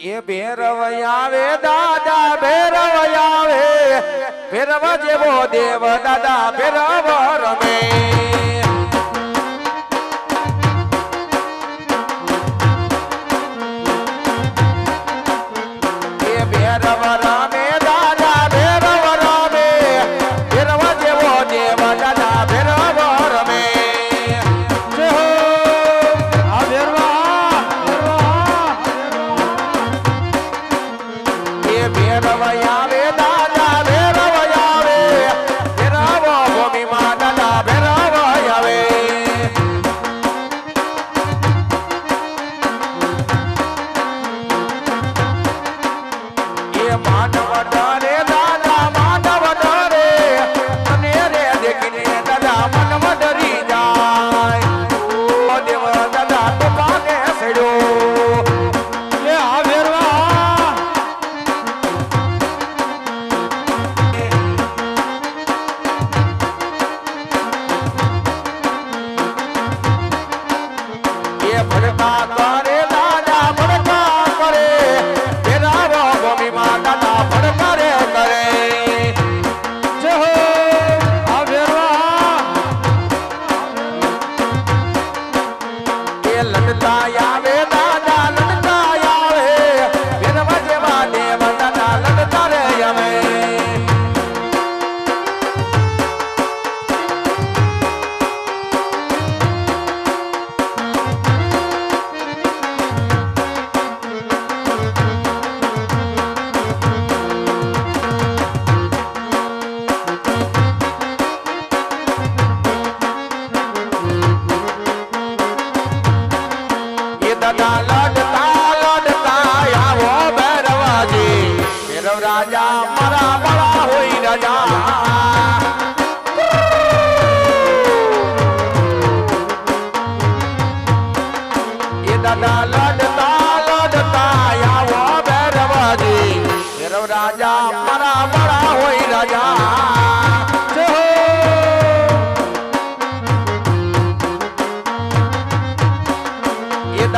એ ભેરવ આવે દાદા ભેરવ આવે ભેરવ જેવો દેવ દાદા ભેરવ રમે. i bata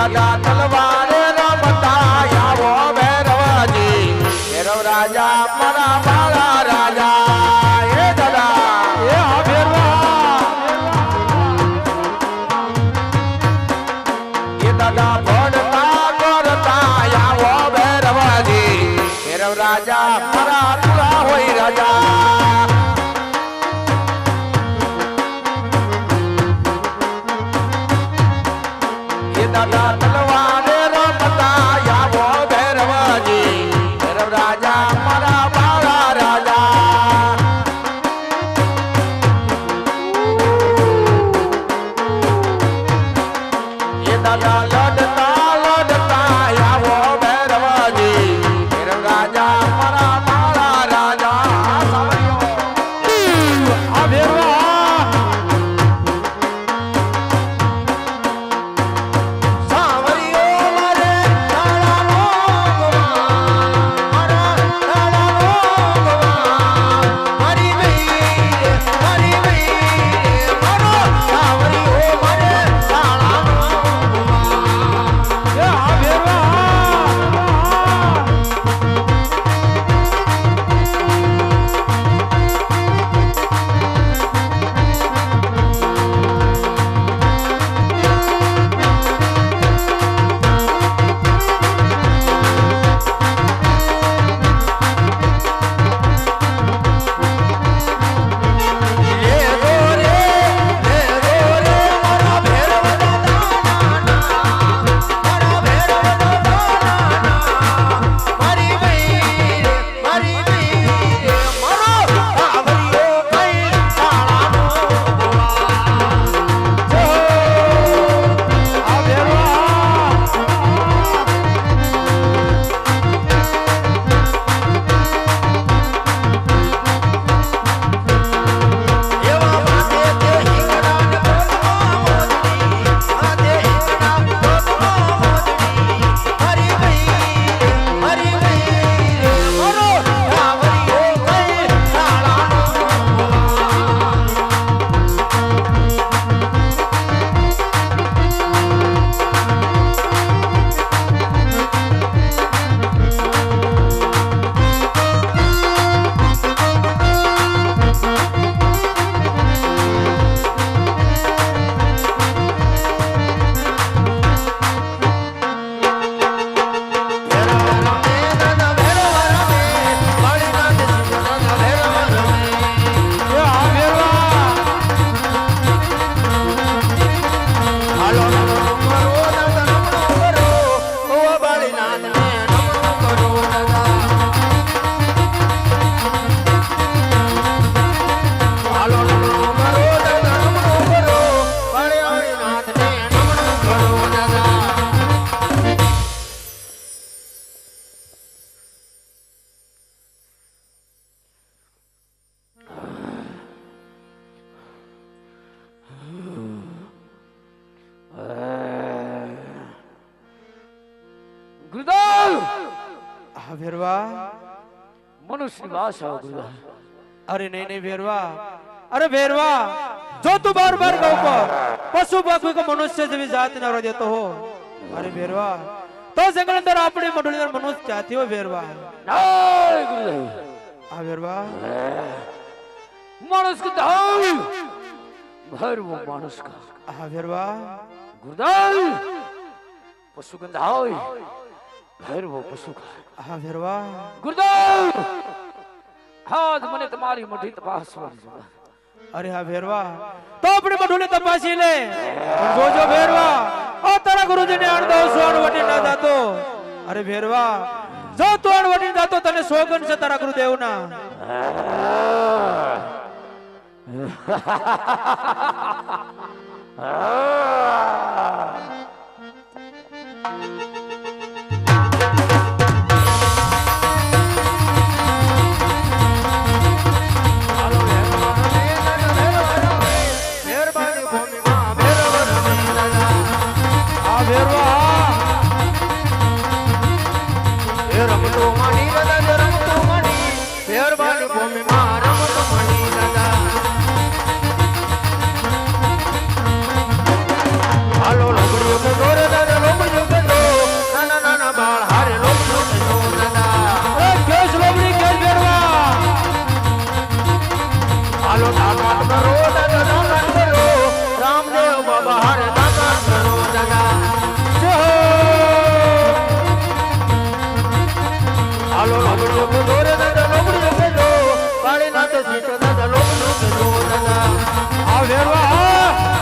da da da Bye. વેરવા મનુષ્ય વાસ ગુરુ અરે નહીં નહીં વેરવા અરે વેરવા જો તું બાર બાર ગૌ પર. પશુ પક્ષી કે મનુષ્ય જેવી જાત ના દેતો હો. અરે વેરવા તો જંગલ અંદર આપણે મંડળી અંદર મનુષ્ય જાતિઓ વેરવા આ વેરવા માણસ કે ધાવ ભરવો માણસ કા. આ વેરવા ગુરુદેવ. પશુ ગંધાવ વેરવો પશુ હા વેરવા ગુરુદેવ! હાજ મને તમારી મોઢી તપાસવા અરે હા વેરવા તો આપણે મઢુને તપાસી લે જોજો વેરવા ઓ તારા ગુરુજીને અણદો સોણ વટી ના જાતો અરે વેરવા જો તું અણ વટી જાતો તને સોગન છે તારા ગુરુદેવના. હા. કાળીનાથ સીટ દાદા લોબડીઓ કે દો દાદા આ ભેરવા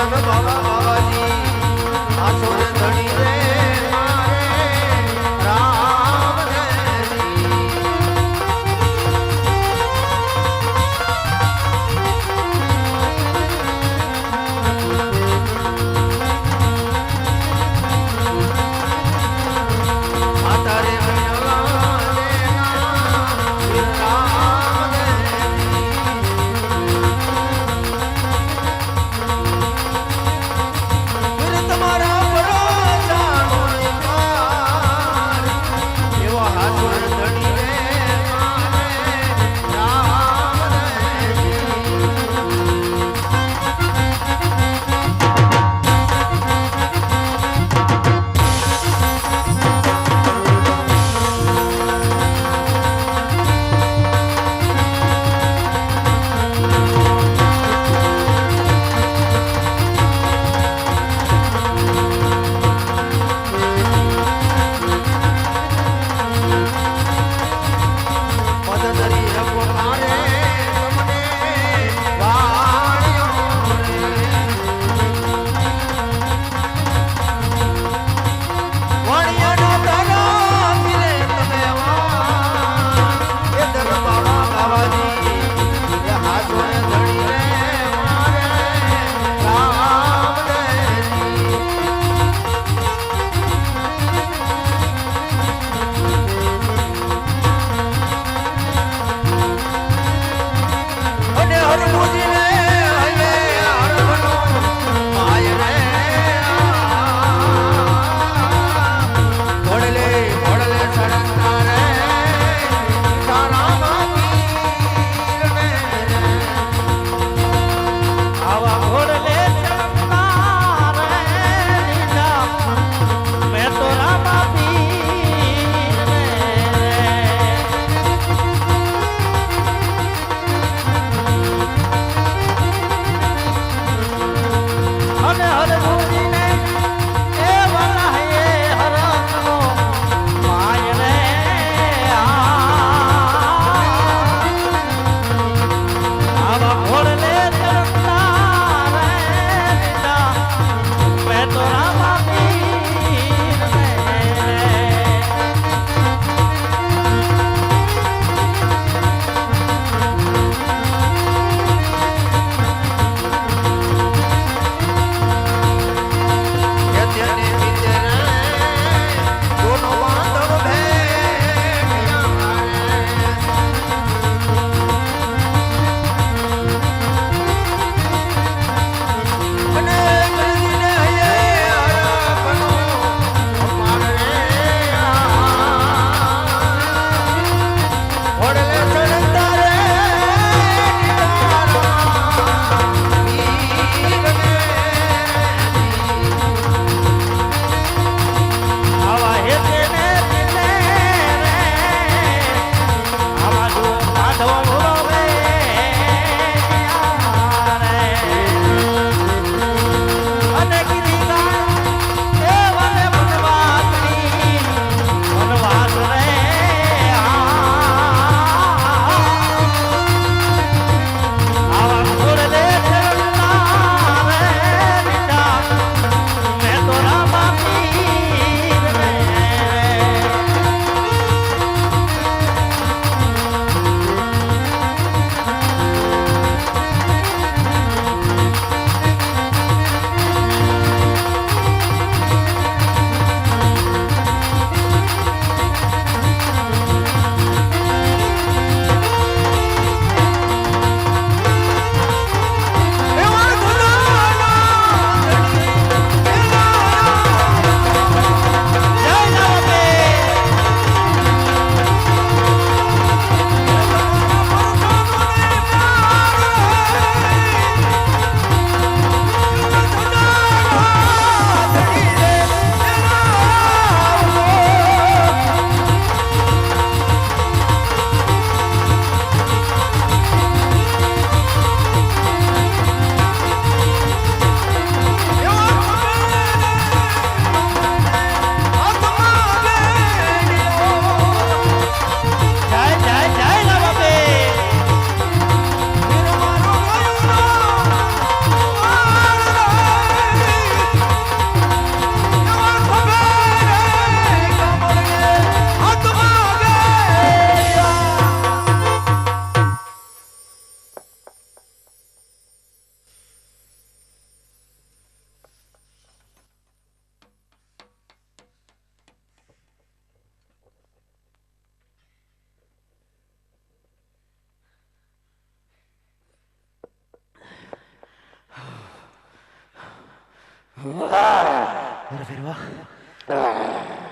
માધવ બાવા બાવાજી ધણી રે.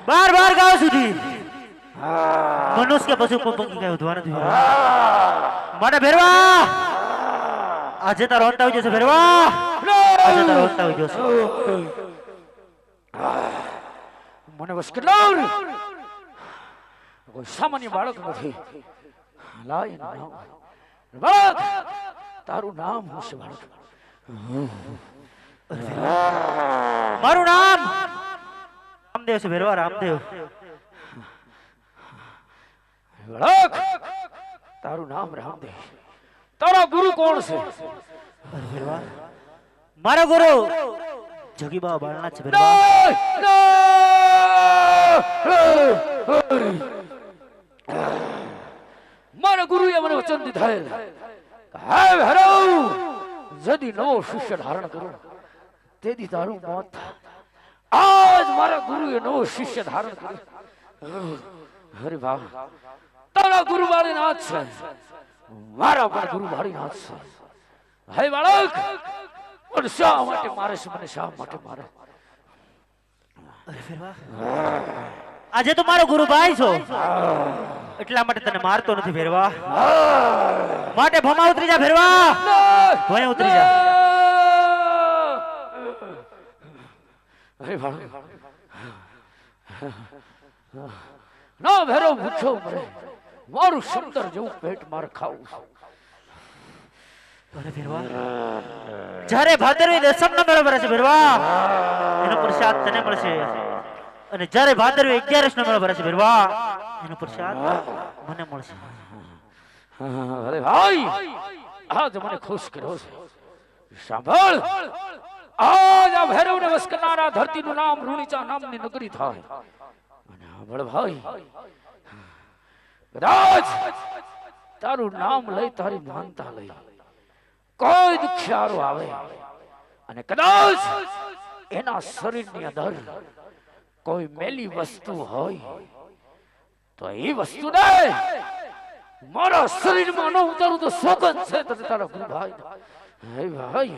બાર બાર ગાવ સુધી. મનુષ્ય પશુ પંખી ગયો દ્વારા ભેરવા માટે ભેરવા. આજે તારો અંત આવી જશે ફેરવા આજે તારો અંત આવી જશે. મને બસ કેટલો કોઈ સામાન્ય બાળક નથી. લાય નામ. બાળક તારું નામ હું છે બાળક. મારું નામ રામદેવ છે ભેરવા રામદેવ. તારું નામ રામદેવ. તારો ગુરુ કોણ છે? મારો ગુરુ જગી બાબા બાળના છે ભેરવા. મારા ગુરુએ મને વચન દીધા હે ભૈરવ જદી નવો શિષ્ય ધારણ કરું. તેથી તારું મોત. આજ મારા ગુરુએ નવો શિષ્ય ધારણ કર્યો. હરે ભાવ તારા ગુરુ મારી નાથ છે. મારા પણ ગુરુ મારી નાથ છે. હે બાળક પણ શા માટે મારે છે? મને શા માટે મારે? આજે તો મારો ગુરુ ભાઈ છો. એટલા માટે તને મારતો નથી ફેરવા. માટે ભમા ઉતરી જા ફેરવા. ભય ઉતરી જા. અરે બાળક ના ભેરો ભૂખ્યો મરે. મારું સુંદર જેવું પેટ માર ખાવું છે. જ્યારે ભાદરવી દસમ નો મેળો ભરાશે ભેરવા એનો પ્રસાદ તને મળશે. અને જ્યારે ભાદરવી અગિયારસ નો મેળો ભરાશે ભેરવા એનો પ્રસાદ મને મળશે. અરે ભાઈ આજ મને ખુશ કર્યો છે. સાંભળ. આજ આ ભૈરવ ને વસ કરનારા ધરતીનું નામ રૂણીચા નામની નગરી થાય. અને સાંભળ ભાઈ કદાચ તારું નામ લઈ તારી માનતા લઈ. કોઈ દુખિયારો આવે. અને કદાચ એના શરીરની અંદર કોઈ મેલી વસ્તુ હોય, તો એ વસ્તુ ને મારા શરીરમાં ન ઉતારું તો સોગંદ છે તને તારા ગુરુ ભાઈ હે ભાઈ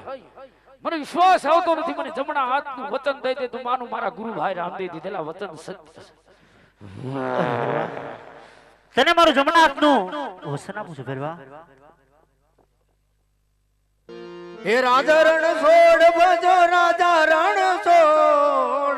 મને વિશ્વાસ આવતો નથી. મને જમણા હાથનું વચન દઈ દે તું માનું મારા ગુરુ ભાઈ રામદેવ દીધેલા વચન સત્ય છે. તને મારું જમણા હાથનું? વચન આપું છું ભેરવા. હે રાજા રણ છોડ ભજો રાજા રણ છોડ